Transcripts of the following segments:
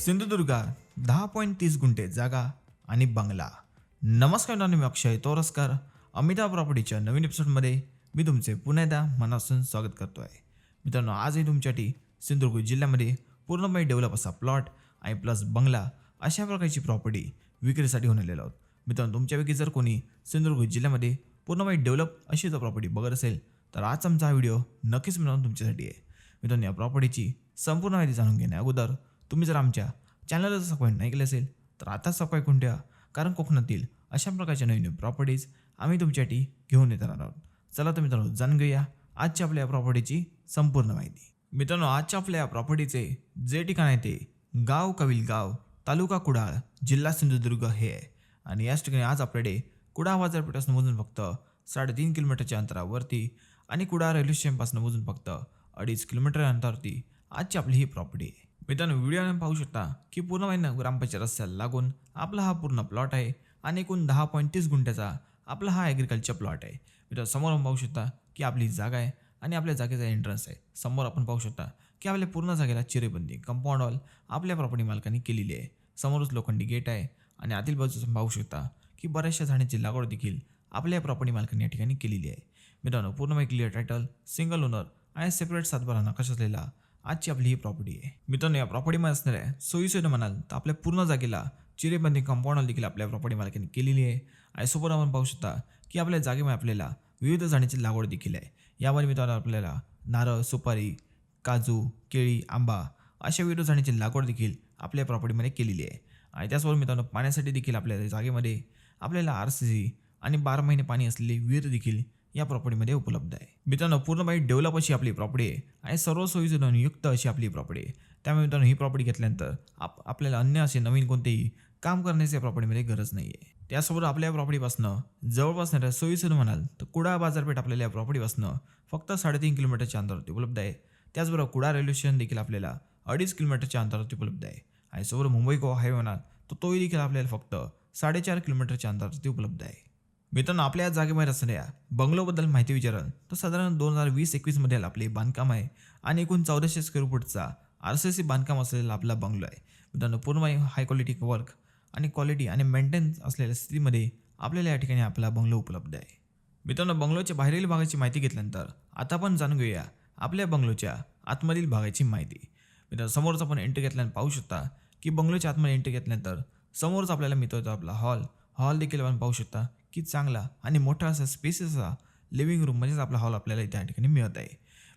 सिंधुदुर्गात दहा पॉईंट तीस गुंठे जागा आणि बंगला. नमस्कार मित्रांनो मी अक्षय तोरसकर. अमिताभ प्रॉपर्टीच्या नवीन एपिसोडमध्ये मी तुमचे पुन्हा एकदा मनापासून स्वागत करतो आहे मित्रांनो आजही तुमच्यासाठी सिंधुदुर्ग जिल्ह्यामध्ये पूर्णपणे डेव्हलप असा प्लॉट आणि प्लस बंगला अशा प्रकारची प्रॉपर्टी विक्रीसाठी होऊन आलेलो आहोत. मित्रांनो तुमच्यापैकी जर कोणी सिंधुदुर्ग जिल्ह्यामध्ये पूर्णपणे डेव्हलप अशी जर प्रॉपर्टी बघत असेल तर आज आमचा हा व्हिडिओ नक्कीच मित्रांनो तुमच्यासाठी आहे. मित्रांनो या प्रॉपर्टीची संपूर्ण माहिती जाणून घेण्या अगोदर तुम्ही जर आमच्या चॅनलला जर सबस्क्राईब नाही केलं असेल तर आता सबस्क्राईब करून ठेवा. कारण कोकणातील अशा प्रकारच्या नवीन प्रॉपर्टीज आम्ही तुमच्यासाठी घेऊन येणार आहोत. चला तर मित्रांनो जाणून घेऊया आजच्या आपल्या प्रॉपर्टीची संपूर्ण माहिती. मित्रांनो आजच्या आपल्या प्रॉपर्टीचे जे ठिकाण आहे ते गाव कविल गाव तालुका कुडाळ जिल्हा सिंधुदुर्ग हे आहे. आणि याच ठिकाणी आज आपल्याकडे कुडाळ बाजारपेठापासून मोजून फक्त साडेतीन किलोमीटरच्या अंतरावरती आणि कुडाळ रेल्वे स्टेशनपासून मोजून फक्त अडीच किलोमीटर अंतरावरती आजची आपली ही प्रॉपर्टी आहे. मित्रांनो व्हिडिओ पाहू शकता की पूर्ण महिना ग्रामपंचायत रस्त्याला लागून आपला हा पूर्ण प्लॉट आहे आणि एकूण दहा पॉईंट तीस गुंठ्याचा आपला हा ॲग्रिकल्चर प्लॉट आहे. मित्रांनो समोर आपण पाहू शकता की आपली जागा आहे आणि आपल्या जागेचा एंट्रन्स आहे. समोर आपण पाहू शकता की आपल्या पूर्ण जागेला चिरेबंदी कंपाऊंड वॉल आपल्या प्रॉपर्टी मालकांनी केलेली आहे. समोरच लोखंडी गेट आहे आणि आतील बाजूस पाहू शकता की बऱ्याचशा झाडांची लागवड देखील आपल्या प्रॉपर्टी मालकांनी या ठिकाणी केलेली आहे. मित्रांनो पूर्ण क्लिअर टायटल सिंगल ओनर आणि सेपरेट सातबारा नकाश असलेला आजची आपली ही प्रॉपर्टी आहे. मित्रांनो या प्रॉपर्टीमध्ये असणाऱ्या सोयीसोयी म्हणाल तर आपल्या पूर्ण जागेला चिरेबंदी कंपाऊंडर देखील आपल्या प्रॉपर्टी मालकांनी केलेली आहे. आणि सोबत आपण पाहू शकता की आपल्या जागेमध्ये आपल्याला विविध झाडांची लागवड देखील आहे. यामध्ये मित्रांनो आपल्याला नारळ सुपारी काजू केळी आंबा अशा विविध झाडांची लागवड देखील आपल्या प्रॉपर्टीमध्ये केलेली आहे. आणि त्याचबरोबर मित्रांनो पाण्यासाठी देखील आपल्या जागेमध्ये आपल्याला आर सी सी आणि बारा महिने पाणी असलेली विहीर देखील या प्रॉपर्टीमध्ये उपलब्ध आहे. मित्रांनो पूर्णपणे डेव्हलप अशी आपली प्रॉपर्टी आहे आणि सर्व सोयीसुविधांनी युक्त अशी आपली प्रॉपर्टी आहे. त्यामुळे मित्रांनो ही प्रॉपर्टी घेतल्यानंतर आप आपल्याला अन्य असे नवीन कोणतेही काम करण्याची या प्रॉपर्टीमध्ये गरज नाही आहे त्यासोबत आपल्या प्रॉपर्टीपासनं जवळपास असणाऱ्या म्हणाल तर कुडा बाजारपेठ आपल्याला या प्रॉपर्टीपासनं फक्त साडेतीन किलोमीटरच्या अंतरावरती उपलब्ध आहे. त्याचबरोबर कुडा रेल्वे स्टेशन देखील आपल्याला अडीच किलोमीटरच्या अंतरावरती उपलब्ध आहे. आणि सोबत मुंबई गोवा हायवे म्हणाल तर तोही देखील आपल्याला फक्त साडेचार किलोमीटरच्या अंतरावरती उपलब्ध आहे. मित्रांनो आपल्या या जागेमध्ये असणाऱ्या बंगलोबद्दल माहिती विचाराल तर साधारण दोन हजार वीस एकवीसमध्ये आपले बांधकाम आहे आणि एकूण चौदाशे स्क्वेअर फूटचा आर सी सी बांधकाम असलेला आपला बंगलो आहे. मित्रांनो पूर्ण हाय क्वालिटी वर्क आणि क्वालिटी आणि मेंटेनन्स असलेल्या स्थितीमध्ये आपल्याला या ठिकाणी आपला बंगलो उपलब्ध आहे. मित्रांनो बंगलोच्या बाहेरील भागाची माहिती घेतल्यानंतर आता आपण जाणून घेऊया आपल्या बंगलोच्या आतमधील भागाची माहिती. मित्रांनो समोरच आपण एंट्री घेतल्यानंतर पाहू शकता की बंगलोच्या आतमध्ये एंट्री घेतल्यानंतर समोरच आपल्याला मिळतो आपला हॉल हॉल देखील आपण पाहू शकता. की चांगला आणि मोठा असा स्पेस असा लिव्हिंग रूम म्हणजेच आपला हॉल आपल्याला त्या ठिकाणी मिळत आहे.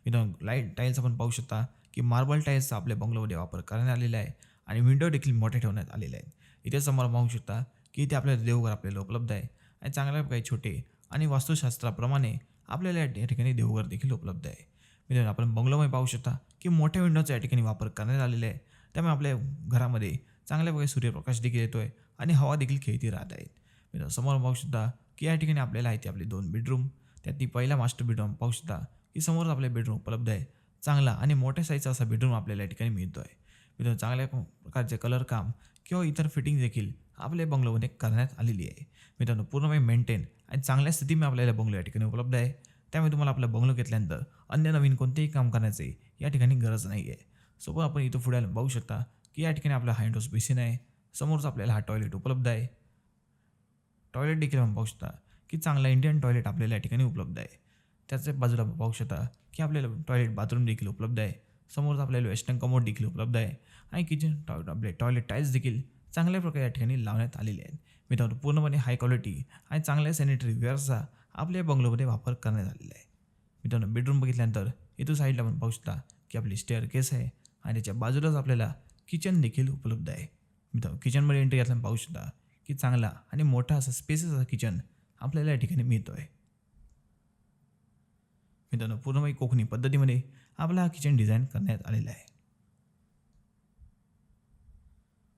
मित्रांनो लाइट टाईल्स आपण पाहू शकता की मार्बल टाईल्सचा आपल्या बंगलोमध्ये वापर करण्यात आलेला आहे आणि विंडो देखील मोठे ठेवण्यात आलेले आहेत. इथे समोर पाहू शकता की इथे आपल्याला देवघर आपल्याला उपलब्ध आहे आणि चांगल्या काही छोटे आणि वास्तुशास्त्राप्रमाणे आपल्याला या ठिकाणी देवघर देखील उपलब्ध आहे. मित्रांनो आपण बंगलोमध्ये पाहू शकता की मोठ्या विंडोचा या ठिकाणी वापर करण्यात आलेला आहे त्यामुळे आपल्या घरामध्ये चांगल्या प्रकारे सूर्यप्रकाश देखील येतो आहे आणि हवा देखील खेळती राहत आहेत मी समोर पाहू शकता की या ठिकाणी आपल्याला आहे ती आपले दोन बेडरूम त्यातली पहिला मास्टर बेडरूम पाहू शकता की समोर आपले बेडरूम उपलब्ध आहे. चांगला आणि मोठ्या साईजचा असा बेडरूम आपल्याला या ठिकाणी मिळतो आहे मित्रांनो चांगल्या प्रकारचे कलर काम किंवा इतर फिटिंग देखील आपल्या बंगलोमध्ये करण्यात आलेली आहे. मित्रांनो पूर्णपणे मेंटेन आणि चांगल्या स्थितीमध्ये आपल्याला बंगलो या ठिकाणी उपलब्ध आहे. त्यामुळे तुम्हाला आपला बंगलो घेतल्यानंतर अन्य नवीन कोणतेही काम करण्याचे या ठिकाणी गरज नाही आहे सोबत आपण इथं पुढे बघू शकता की या ठिकाणी आपला हायंडोस बेसिन आहे. समोरच आपल्याला हा टॉयलेट उपलब्ध आहे. टॉयलेट देखील आपण पाहू शकता की चांगला इंडियन टॉयलेट आपल्याला या ठिकाणी उपलब्ध आहे. त्याच्या बाजूला आपण पाहू शकता की आपल्याला टॉयलेट बाथरूम देखील उपलब्ध आहे. समोरच आपल्याला वेस्टर्न कमोड देखील उपलब्ध आहे. आणि किचन टॉयलेट आपले टॉयलेट टाईल्स देखील चांगल्या प्रकारे या ठिकाणी लावण्यात आलेले आहेत. मित्रांनो पूर्णपणे हाय क्वालिटी आणि चांगल्या सॅनिटरी वेअरचा आपल्या बंगलोमध्ये वापर करण्यात आलेला आहे. मित्रांनो बेडरूम बघितल्यानंतर इथं साईडला आपण पाहू शकता की आपली स्टेअर केस आहे आणि त्याच्या बाजूलाच आपल्याला किचन देखील उपलब्ध आहे. मित्रांनो किचनमध्ये एंट्री घातल्यानं पाहू शकता की चांगला आणि मोठा असा स्पेसेस असा किचन आपल्याला या ठिकाणी मिळतो आहे मित्रांनो पूर्णमय कोकणी पद्धतीमध्ये आपला हा किचन डिझाईन करण्यात आलेला आहे.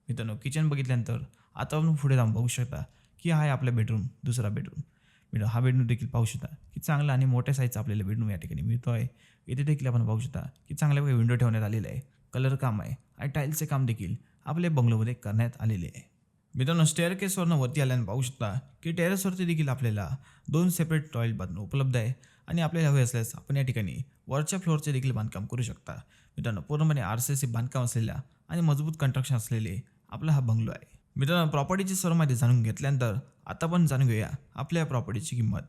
मित्रांनो किचन बघितल्यानंतर आता आपण पुढे जाऊन बघू शकता की हा आहे आपला बेडरूम दुसरा बेडरूम मित्रांनो हा बेडरूम देखील पाहू शकता की चांगला आणि मोठ्या साईजचा आपल्याला बेडरूम या ठिकाणी मिळतो आहे इथे देखील आपण पाहू शकता की चांगल्या विंडो ठेवण्यात आलेलं आहे. कलर काम आहे आणि टाईल्सचे काम देखील आपल्या बंगलोमध्ये करण्यात आलेले आहे. मित्रांनो स्टेअर केसवरनं वरती आल्यानं पाहू शकता की टेरेसवरती देखील आपल्याला दोन सेपरेट टॉयलेट बांधणं उपलब्ध आहे आणि आपल्याला हवे असल्यास आपण या ठिकाणी वरच्या फ्लोअरचे देखील बांधकाम करू शकता. मित्रांनो पूर्णपणे आर सी सी बांधकाम असलेल्या आणि मजबूत कंस्ट्रक्शन असलेले आपला हा बंगलो आहे. मित्रांनो प्रॉपर्टीची सर्व माहिती जाणून घेतल्यानंतर आता पण जाणून घेऊया आपल्या या प्रॉपर्टीची किंमत.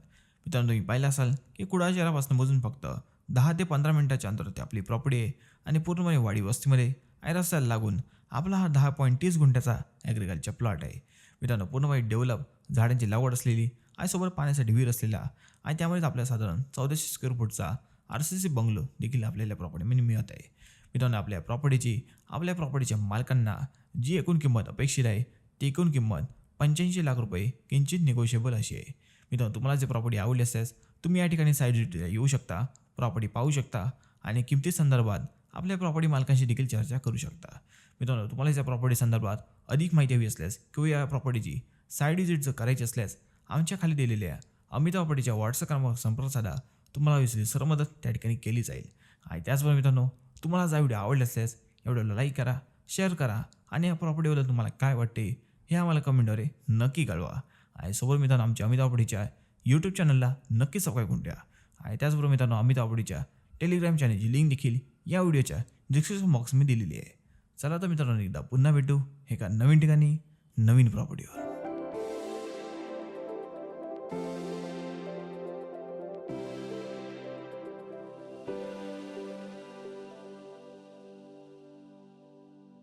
मित्रांनो तुम्ही पाहिलं असाल की कुडाळ शहरापासून मोजून फक्त दहा ते पंधरा मिनिटाच्या अंतरावरती आपली प्रॉपर्टी आहे आणि पूर्णपणे वाडी वस्तीमध्ये आणि रस्त्याला लागून आपला हा दहा पॉईंट तीस गुंठ्याचा ॲग्रिकल्चर प्लॉट आहे. मित्रांनो पूर्णपणे डेव्हलप झाडांची लागवड असलेली आणि सोबत पाण्यासाठी विहीर असलेला आणि त्यामुळेच आपल्याला साधारण चौदाशे स्क्वेअर फूटचा आर सी सी बंगलो देखील आपल्याला प्रॉपर्टीमध्ये मिळत आहे. मित्रांनो आपल्या प्रॉपर्टीची आपल्या प्रॉपर्टीच्या मालकांना जी एकूण किंमत अपेक्षित आहे ती एकूण किंमत पंच्याऐंशी लाख रुपये किंचित निगोशिएबल अशी आहे. मित्रांनो तुम्हाला जे प्रॉपर्टी आवडली असल्यास तुम्ही या ठिकाणी साईड येऊ शकता प्रॉपर्टी पाहू शकता आणि किमती संदर्भात आपल्या प्रॉपर्टी मालकांशी देखील चर्चा करू शकता. मित्रांनो तुम्हाला या प्रॉपर्टी संदर्भात अधिक माहिती हवी असल्यास किंवा या प्रॉपर्टीची साईड व्हिजिट जर करायची असल्यास आमच्या खाली दिलेल्या अमिता प्रॉपर्टीच्या व्हॉट्सअप क्रमांकावर संपर्क साधा. तुम्हाला विसरली सर्व मदत त्या ठिकाणी केली जाईल. आणि त्याचबरोबर मित्रांनो तुम्हाला जर व्हिडिओ आवडला असल्यास या व्हिडिओला लाईक करा शेअर करा आणि या प्रॉपर्टीबद्दल तुम्हाला काय वाटते हे आम्हाला कमेंटद्वारे नक्की कळवा. आणि सोबत मित्रांनो आमच्या अमिता प्रॉपर्टीच्या यूट्यूब चॅनलला नक्की सबस्क्राईब करून द्या आणि त्याचबरोबर मित्रांनो अमिता प्रॉपर्टीच्या टेलिग्राम चॅनलची लिंक देखील या व्हिडिओच्या डिस्क्रिप्शन बॉक्समध्ये दिलेली आहे. चला तर मित्रांनो एकदा पुन्हा भेटू एका नवीन ठिकाणी नवीन प्रॉपर्टीवर